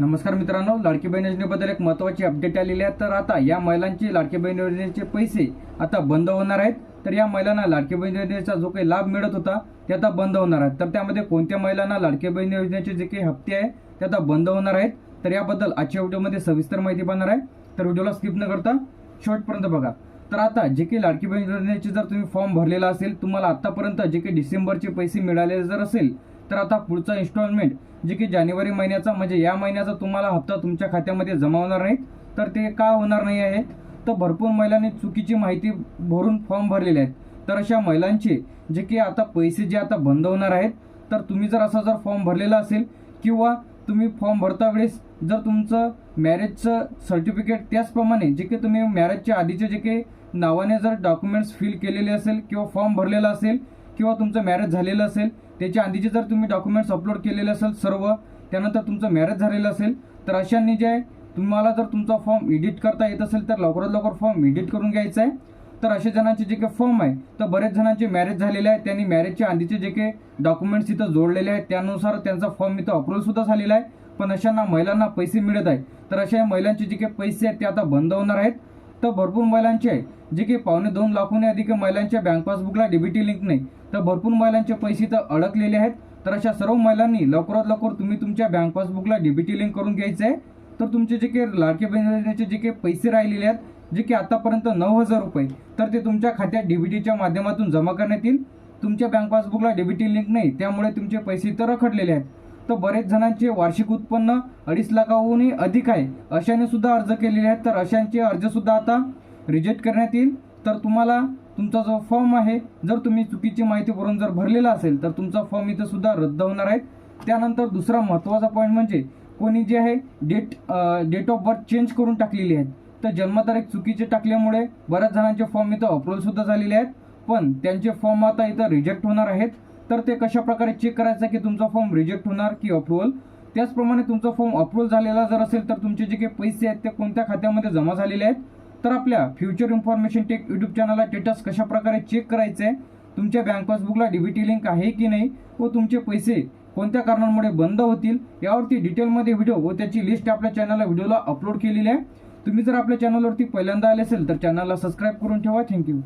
नमस्कार मित्रांनो लाडकी बहीण योजनेबद्दल एक महत्वाची अपडेट आलेली आहे. तर आता या महिलांचे लाडकी बहीण योजनेचे पैसे आता बंद होणार आहेत. तर या महिलांना लाडकी बहीण योजनेचा जो काही लाभ मिळत होता ते आता बंद होणार आहेत. तर त्यामध्ये कोणत्या महिलांना लाडकी बहीण योजनेचे जे काही हप्ते आहे ते आता बंद होणार आहेत? तर याबद्दल आजच्या व्हिडिओमध्ये सविस्तर माहिती पाहणार आहे. तर व्हिडिओला स्किप न करता शेवटपर्यंत बघा. तर आता जे काही लाडकी बहीण योजनेचे जर तुम्ही फॉर्म भरलेला असेल तुम्हाला आतापर्यंत जे काही डिसेंबरचे पैसे मिळालेले जर असेल तर आता पुढचा इन्स्टॉलमेंट जे की जानेवारी महिन्याचा म्हणजे या महिन्याचा तुम्हाला हप्ता तुमच्या खात्यामध्ये जमा होणार नाही तर ते का होणार नाही आहे तर भरपूर महिलांनी चुकीची माहिती भरून फॉर्म भरलेले आहेत. तर अशा महिलांचे जे की आता पैसे जे आता बंद होणार आहेत तर तुम्ही जर असा जर फॉर्म भरलेला असेल किंवा तुम्ही फॉर्म भरता वेळेस जर तुमचं मॅरेजचं सर्टिफिकेट त्याचप्रमाणे जे की तुम्ही मॅरेजच्या आधीचे जे काही नावाने जर डॉक्युमेंट्स फिल केलेले असेल किंवा फॉर्म भरलेला असेल किंवा तुमचं मॅरेज झालेलं असेल त्याच्या आधीचे जर तुम्ही डॉक्युमेंट्स अपलोड केलेले असेल सर्व त्यानंतर तुमचं मॅरेज झालेलं असेल तर अशांनी जे आहे तुम्हाला जर तुमचा फॉर्म एडिट करता येत असेल तर लवकरात लवकर फॉर्म एडिट करून घ्यायचा आहे. तर अशा जणांचे जे काही फॉर्म आहे तर बरेच जणांचे मॅरेज झालेले आहे. त्यांनी मॅरेजच्या आधीचे जे काही डॉक्युमेंट्स इथं जोडलेले आहेत त्यानुसार त्यांचा फॉर्म इथं अप्रूव्हसुद्धा झालेला आहे. पण अशांना महिलांना पैसे मिळत आहेत. तर अशा या महिलांचे जे काही पैसे आहेत ते आता बंद होणार आहेत. तर भरपूर महिलांचे आहे. जे की पावणे दोन लाखहून अधिक महिलांच्या बँक पासबुकला डीबीटी लिंक नाही. तर भरपूर महिलांचे पैसे तर अडकलेले आहेत. तर अशा सर्व महिलांनी लवकरात लवकर तुम्ही तुमच्या बँक पासबुकला डीबीटी लिंक करून घ्यायचं आहे. तर तुमचे जे काही लाडके बहिणीचे जे काही पैसे राहिलेले आहेत जे की आतापर्यंत नऊ हजार रुपये तर ते तुमच्या खात्यात डीबीटीच्या माध्यमातून जमा करण्यात येईल. तुमच्या बँक पासबुकला डीबीटी लिंक नाही त्यामुळे तुमचे पैसे तर रखडलेले आहेत. तर बरेच जणांचे वार्षिक उत्पन्न अडीच लाखाहूनही अधिक आहे. अशाने सुद्धा अर्ज केलेले आहेत. तर अशांचे अर्जसुद्धा आता रिजेक्ट करण्यात येईल. तर तुम्हाला तुमचा जो फॉर्म आहे जर तुम्ही चुकीची माहिती भरून जर भरलेला असेल तर तुमचा फॉर्म इथं सुद्धा रद्द होणार आहे. त्यानंतर दुसरा महत्त्वाचा पॉईंट म्हणजे कोणी जे आहे date date of birth change करून टाकलेली आहेत. तर जन्मतारीख चुकीचे टाकल्यामुळे बऱ्याच जणांचे फॉर्म इथं अप्रूव्हसुद्धा झालेले आहेत. पण त्यांचे फॉर्म आता इथं रिजेक्ट होणार आहेत. तर ते कशा प्रकारे चेक करायचं की तुमचा फॉर्म रिजेक्ट होणार की अप्रुव्हल त्याचप्रमाणे तुमचा फॉर्म अप्रुव्हल झालेला जर असेल तर तुमचे जे काही पैसे आहेत ते कोणत्या खात्यामध्ये जमा झालेले आहेत? तर आपल्या फ्युचर इन्फॉर्मेशन टेक यूट्यूब चॅनलला स्टेटस कशा प्रकारे चेक करायचं आहे तुमच्या बँक पासबुकला डीबीटी लिंक आहे की नाही? व तुमचे पैसे कोणत्या कारणांमुळे बंद होतील? यावरती डिटेलमध्ये व्हिडिओ व त्याची लिस्ट आपल्या चॅनलला व्हिडिओला अपलोड केलेली आहे. तुम्ही जर आपल्या चॅनलवरती पहिल्यांदा आले असेल तर चॅनलला सबस्क्राईब करून ठेवा. थँक्यू